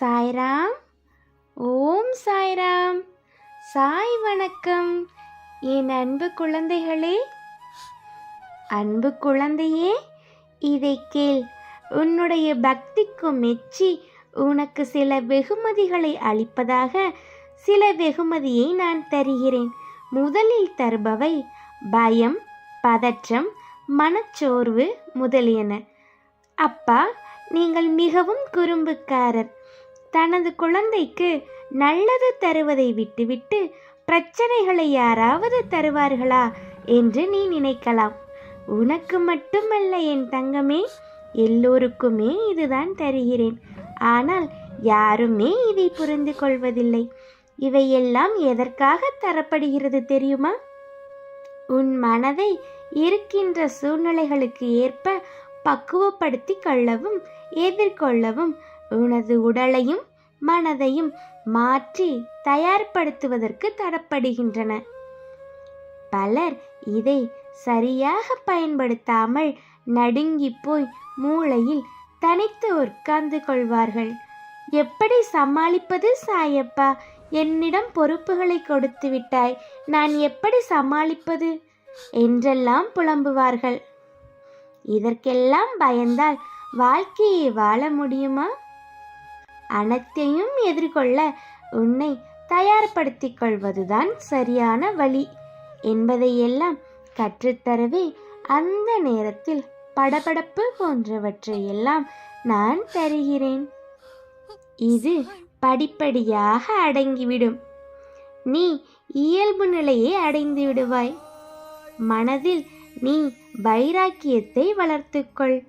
சாய்ராம். ஓம் சாய்ராம். சாய் வணக்கம். என் அன்பு குழந்தைகளே அன்பு குழந்தையே இதை கேள். உன்னுடைய பக்திக்கு மெச்சி உனக்கு சில வெகுமதிகளை அளிப்பதாக சில வெகுமதியை நான் தருகிறேன். முதலில் தருபவை பயம் பதற்றம் மனச்சோர்வு முதலியன. அப்பா நீங்கள் மிகவும் குறும்புக்காரர். தனது குழந்தைக்கு நல்லது தருவதை விட்டுவிட்டு பிரச்சனைகளை யாராவது தருவார்களா என்று நீ நினைக்கலாம். உனக்கு மட்டுமல்ல என் தங்கமே எல்லோருக்குமே இதுதான் தருகிறேன். ஆனால் யாருமே இதை புரிந்து கொள்வதில்லை. இவையெல்லாம் எதற்காக தரப்படுகிறது தெரியுமா? உன் மனதை இருக்கின்ற சூழ்நிலைகளுக்கு ஏற்ப பக்குவப்படுத்தி கொள்ளவும் எதிர்கொள்ளவும் உனது உடலையும் மனதையும் மாற்றி தயார்படுத்துவதற்கு தரப்படுகின்றன பலர் இதை சரியாக பயன்படுத்தாமல் நடுங்கி போய் மூளையில் தனித்து உட்கார்ந்து கொள்வார்கள். எப்படி சமாளிப்பது சாயப்பா? என்னிடம் பொறுப்புகளை கொடுத்து விட்டாய். நான் எப்படி சமாளிப்பது என்றெல்லாம் புலம்புவார்கள். இதற்கெல்லாம் பயந்தால் வாழ்க்கையை வாழ முடியுமா? அனைத்தையும் எதிர்கொள்ள உன்னை தயார்படுத்திக் கொள்வதுதான் சரியான வழி என்பதையெல்லாம் கற்றுத்தரவே அந்த நேரத்தில் படபடப்பு போன்றவற்றையெல்லாம் நான் தருகிறேன். இது படிப்படியாக அடங்கிவிடும். நீ இயல்பு நிலையை அடைந்து விடுவாய். மனதில் நீ வைராக்கியத்தை வளர்த்துக்கொள்.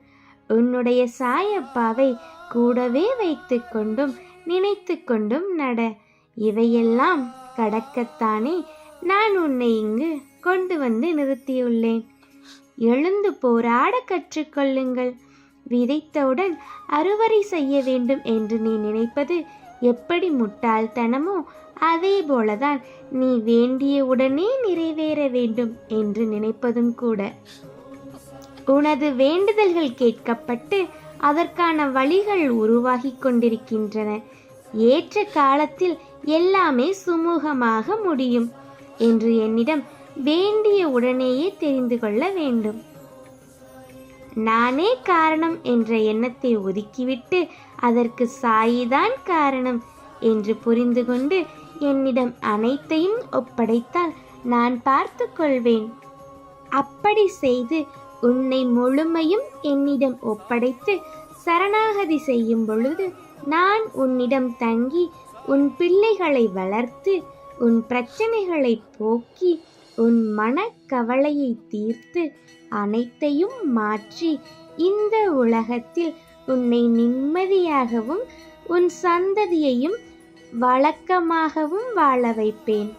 உன்னுடைய சாயப்பாவை கூடவே வைத்துக்கொண்டும் நினைத்து கொண்டும் நட. இவையெல்லாம் கடக்கத்தானே. நான் உன்னை இங்கு கொண்டு வந்து நிறுத்தியுள்ளேன். எழுந்து போராட கற்றுக்கொள்ளுங்கள். விதைத்தவுடன் அறுவடை செய்ய வேண்டும் என்று நீ நினைப்பது எப்படி முட்டாள்தனமோ? அதே போலதான் நீ வேண்டிய உடனே நிறைவேற வேண்டும் என்று நினைப்பதும் கூட. உனது வேண்டுதல்கள் கேட்கப்பட்டு அதற்கான வழிகள் உருவாகி கொண்டிருக்கின்றன. ஏற்ற காலத்தில் எல்லாமே சுமூகமாக முடியும் என்று என்னிடம் வேண்டிய உடனேயே தெரிந்து கொள்ள வேண்டும். நானே காரணம் என்ற எண்ணத்தை ஒதுக்கிவிட்டு அதற்கு சாயிதான் காரணம் என்று புரிந்து கொண்டு என்னிடம் அனைத்தையும் ஒப்படைத்தால் நான் பார்த்து கொள்வேன். அப்படி செய்து உன்னை முழுமையும் என்னிடம் ஒப்படைத்து சரணாகதி செய்யும் பொழுது நான் உன்னிடம் தங்கி உன் பிள்ளைகளை வளர்த்து உன் பிரச்சனைகளை போக்கி உன் மனக்கவலையை தீர்த்து அனைத்தையும் மாற்றி இந்த உலகத்தில் உன்னை நிம்மதியாகவும் உன் சந்ததியையும் வழக்கமாகவும் வாழ வைப்பேன்.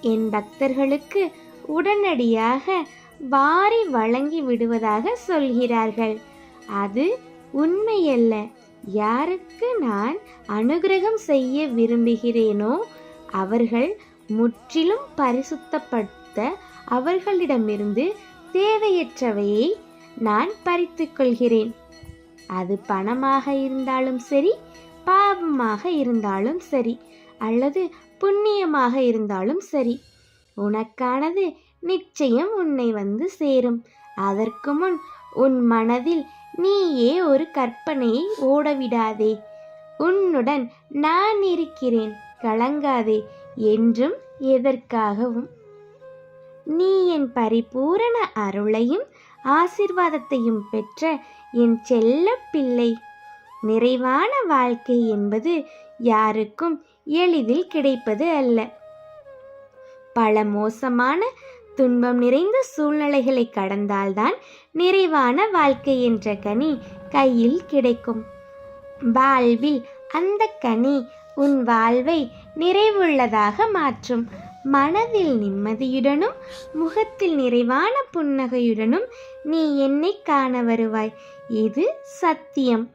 என் பக்தர்களுக்கு உடனடியாக வாரி வழங்கி விடுவதாக சொல்கிறார்கள். அது உண்மையல்ல. யாருக்கு நான் அனுகிரகம் செய்ய விரும்புகிறேனோ அவர்கள் முற்றிலும் பரிசுத்தப்படுத்த அவர்களிடமிருந்து தேவையற்றவையை நான் பறித்து கொள்கிறேன். அது பணமாக இருந்தாலும் சரி பாவமாக இருந்தாலும் சரி அல்லது புண்ணியமாக இருந்தாலும் சரி. உனக்கானது நிச்சயம் உன்னை வந்து சேரும். அதற்கு முன் உன் மனதில் நீயே ஒரு கற்பனையை ஓடவிடாதே. உன்னுடன் நான் இருக்கிறேன். கலங்காதே. என்றும் எதற்காகவும். நீ என் பரிபூரண அருளையும் ஆசிர்வாதத்தையும் பெற்ற என் செல்ல பிள்ளை. நிறைவான வாழ்க்கை என்பது யாருக்கும் எளிதில் கிடைப்பது அல்ல. பல மோசமான துன்பம் நிறைந்த சூழ்நிலைகளை கடந்தால்தான் நிறைவான வாழ்க்கை என்ற கனி கையில் கிடைக்கும். வாழ்வில் அந்த கனி உன் வாழ்வை நிறைவுள்ளதாக மாற்றும். மனதில் நிம்மதியுடனும் முகத்தில் நிறைவான புன்னகையுடனும் நீ என்னை காண வருவாய். இது சத்தியம்.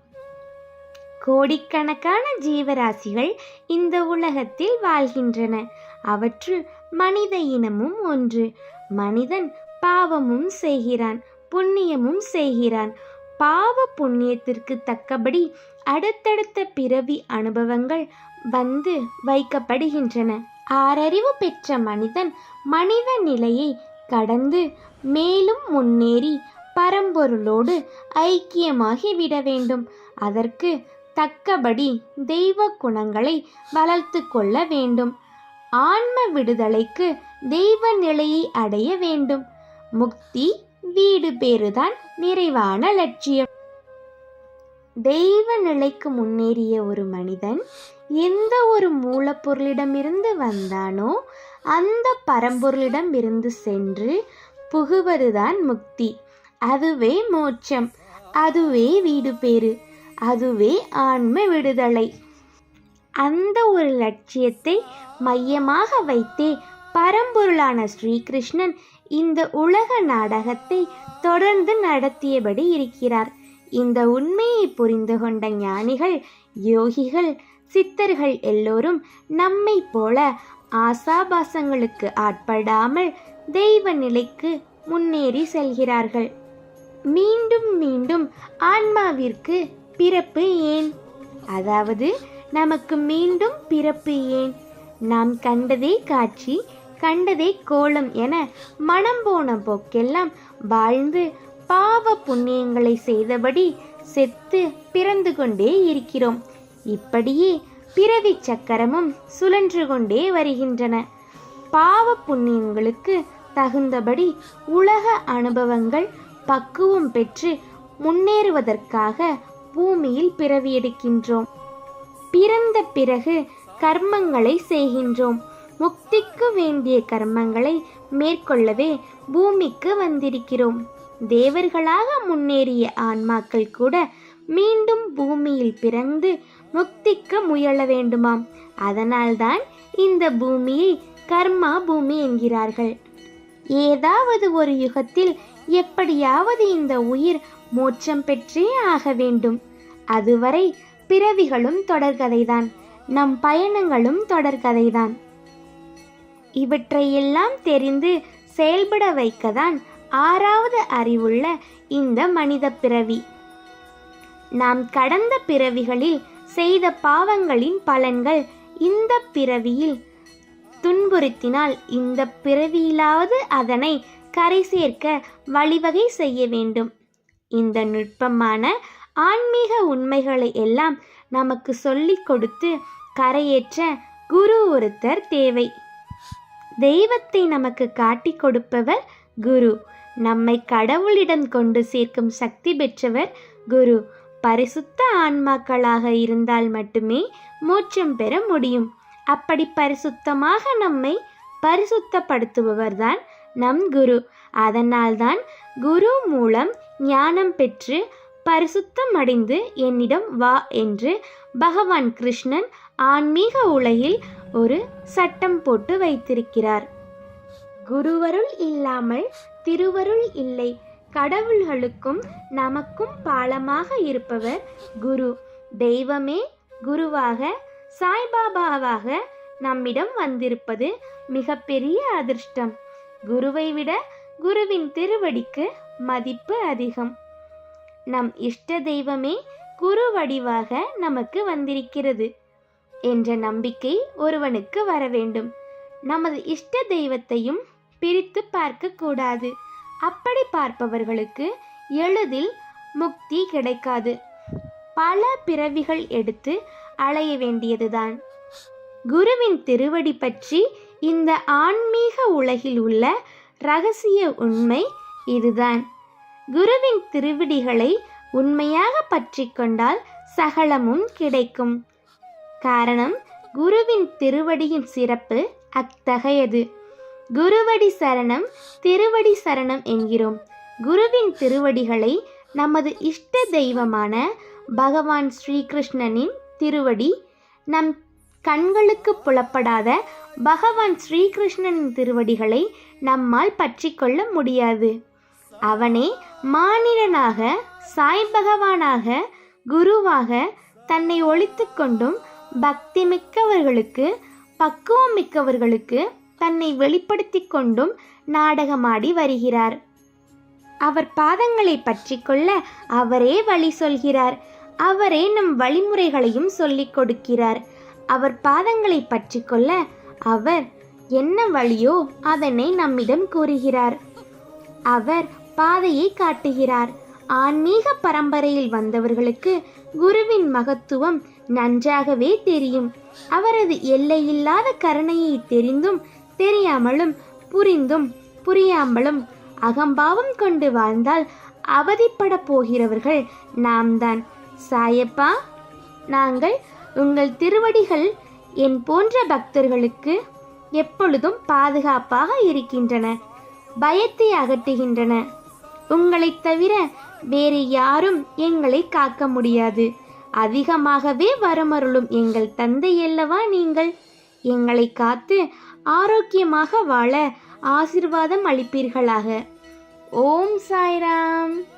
கோடிக்கணக்கான ஜீவராசிகள் இந்த உலகத்தில் வாழ்கின்றன. அவற்றுள் மனித இனமும் ஒன்று. மனிதன் பாவமும் செய்கிறான் புண்ணியமும் செய்கிறான். பாவ புண்ணியத்திற்கு தக்கபடி அடுத்தடுத்த பிறவி அனுபவங்கள் வந்து வைக்கப்படுகின்றன. ஆறறிவு பெற்ற மனிதன் மனித நிலையை கடந்து மேலும் முன்னேறி பரம்பொருளோடு ஐக்கியமாகி விட வேண்டும். அதற்கு தக்கபடி தெய்வ குணங்களை வளர்த்து கொள்ள வேண்டும். ஆன்ம விடுதலைக்கு தெய்வ நிலையை அடைய வேண்டும். முக்தி வீடு பேருதான் நிறைவான லட்சியம். தெய்வ நிலைக்கு முன்னேறிய ஒரு மனிதன் எந்த ஒரு மூலப்பொருளிடமிருந்து வந்தானோ அந்த பரம்பொருளிடம் இருந்து சென்று புகுவதுதான் முக்தி. அதுவே மோட்சம். அதுவே வீடு பேறு. அதுவே ஆன்ம விடுதலை. அந்த ஒரு லட்சியத்தை மையமாக வைத்தே பரம்பொருளான ஸ்ரீகிருஷ்ணன் இந்த உலக நாடகத்தை தொடர்ந்து நடத்தியபடி இருக்கிறார். இந்த உண்மையை புரிந்து கொண்ட ஞானிகள் யோகிகள் சித்தர்கள் எல்லோரும் நம்மை போல ஆசாபாசங்களுக்கு ஆட்படாமல் தெய்வ நிலைக்கு முன்னேறி செல்கிறார்கள். மீண்டும் மீண்டும் ஆன்மாவிற்கு பிறப்பு ஏன்? அதாவது நமக்கு மீண்டும் பிறப்பு ஏன்? நாம் கண்டதே காட்சி கண்டதே கோலம் என மனம் போன போக்கெல்லாம் வாழ்ந்து பாவ புண்ணியங்களை செய்தபடி செத்து பிறந்து கொண்டே இருக்கிறோம். இப்படியே பிறவி சக்கரமும் சுழன்று கொண்டே வருகின்றன. பாவ புண்ணியங்களுக்கு தகுந்தபடி உலக அனுபவங்கள் பக்குவம் பெற்று முன்னேறுவதற்காக பூமியில் பிறவி எடுக்கின்றோம். பிறந்த பிறகு கர்மங்களை செய்கின்றோம். முக்திக்கு வேண்டிய கர்மங்களை மேற்கொள்ளவே பூமிக்கு வந்திருக்கிறோம். தேவர்களாக முன்னேறிய ஆன்மாக்கள் கூட மீண்டும் பூமியில் பிறந்து முக்திக்க முயல வேண்டுமாம். அதனால்தான் இந்த பூமியை கர்மா பூமி என்கிறார்கள். ஏதாவது ஒரு யுகத்தில் எப்படியாவது இந்த உயிர் மோட்சம் பெற்றே ஆக வேண்டும். அதுவரை பிறவிகளும் தொடர்கதைதான் நம் பயணங்களும் தொடர்கதைதான். இவற்றையெல்லாம் தெரிந்து செயல்பட வைக்கதான் ஆறாவது அறிவுள்ள இந்த மனித பிறவி. நாம் கடந்த பிறவிகளில் செய்த பாவங்களின் பலன்கள் இந்த பிறவியில். துன்புறுத்தினால் இந்த பிறவியிலாவது அதனை கரை சேர்க்க வழிவகை செய்ய வேண்டும். இந்த நுட்பமான ஆன்மீக உண்மைகளை எல்லாம் நமக்கு சொல்லிக் கொடுத்து கரையேற்ற குரு ஒருத்தர் தேவை. தெய்வத்தை நமக்கு காட்டிக் கொடுப்பவர் குரு. நம்மை கடவுளிடம் கொண்டு சேர்க்கும் சக்தி பெற்றவர் குரு. பரிசுத்த ஆன்மாக்களாக இருந்தால் மட்டுமே மோட்சம் பெற முடியும். அப்படி பரிசுத்தமாக நம்மை பரிசுத்தப்படுத்துபவர்தான் நம் குரு. அதனால்தான் குரு மூலம் ஞானம் பெற்று பரிசுத்தம் அடைந்து என்னிடம் வா என்று பகவான் கிருஷ்ணன் ஆன்மீக உலகில் ஒரு சட்டம் போட்டு வைத்திருக்கிறார். குருவருள் இல்லாமல் திருவருள் இல்லை. கடவுள்களுக்கும் நமக்கும் பாலமாக இருப்பவர் குரு. தெய்வமே குருவாக சாய்பாபாவாக நம்மிடம் வந்திருப்பது மிகப்பெரிய அதிர்ஷ்டம். குருவை விட குருவின் திருவடிக்கு மதிப்பு அதிகம். நம் இஷ்ட தெய்வமே குரு வடிவாக நமக்கு வந்திருக்கிறது என்ற நம்பிக்கை ஒருவனுக்கு வர வேண்டும். நமது இஷ்ட தெய்வத்தையும் பிரித்து பார்க்கக்கூடாது அப்படி பார்ப்பவர்களுக்கு எளிதில் முக்தி கிடைக்காது. பல பிறவிகள் எடுத்து அலைய வேண்டியதுதான். குருவின் திருவடி பற்றி இந்த ஆன்மீக உலகில் உள்ள ரகசிய உண்மை இதுதான். குருவின் திருவிடிகளை உண்மையாக பற்றி கொண்டால் சகலமும் கிடைக்கும். காரணம் குருவின் திருவடியின் சிறப்பு அத்தகையது. குருவடி சரணம் திருவடி சரணம் என்கிறோம். குருவின் திருவடிகளை நமது இஷ்ட தெய்வமான பகவான் ஸ்ரீகிருஷ்ணனின் திருவடி நம் கண்களுக்கு புலப்படாத பகவான் ஸ்ரீகிருஷ்ணனின் திருவடிகளை நம்மால் பற்றி கொள்ள முடியாது. அவனே மானிடனாக சாய் பகவானாக குருவாக தன்னை ஒழித்து கொண்டும் பக்தி மிக்கவர்களுக்கு பக்குவம் மிக்கவர்களுக்கு தன்னை வெளிப்படுத்தி கொண்டும் நாடகமாடி வருகிறார். அவர் பாதங்களை பற்றி கொள்ள அவரே வழி சொல்கிறார். அவரே நம் வழிமுறைகளையும் சொல்லிக் கொடுக்கிறார். அவர் பாதங்களை பற்றி கொள்ள அவர் என்ன வழியோ அதனை நம்மிடம் கூறுகிறார். அவர் பாதையை காட்டுகிறார். ஆன்மீக பரம்பரையில் வந்தவர்களுக்கு குருவின் மகத்துவம் நன்றாகவே தெரியும். அவரது எல்லையில்லாத கருணையை தெரிந்தும் தெரியாமலும் புரிந்தும் புரியாமலும் அகம்பாவம் கொண்டு வாழ்ந்தால் அவதிப்பட போகிறவர்கள் நாம் தான் சாயப்பா நாங்கள் உங்கள் திருவடிகள் என் போன்ற பக்தர்களுக்கு எப்பொழுதும் பாதுகாப்பாக இருக்கின்றன பயத்தை அகற்றுகின்றன. உங்களைத் தவிர வேறு யாரும் எங்களை காக்க முடியாது. அதிகமாகவே வரமருளும் எங்கள் தந்தை அல்லவா நீங்கள்? எங்களை காத்து ஆரோக்கியமாக வாழ ஆசிர்வாதம் அளிப்பீர்களாக. ஓம் சாய்ராம்.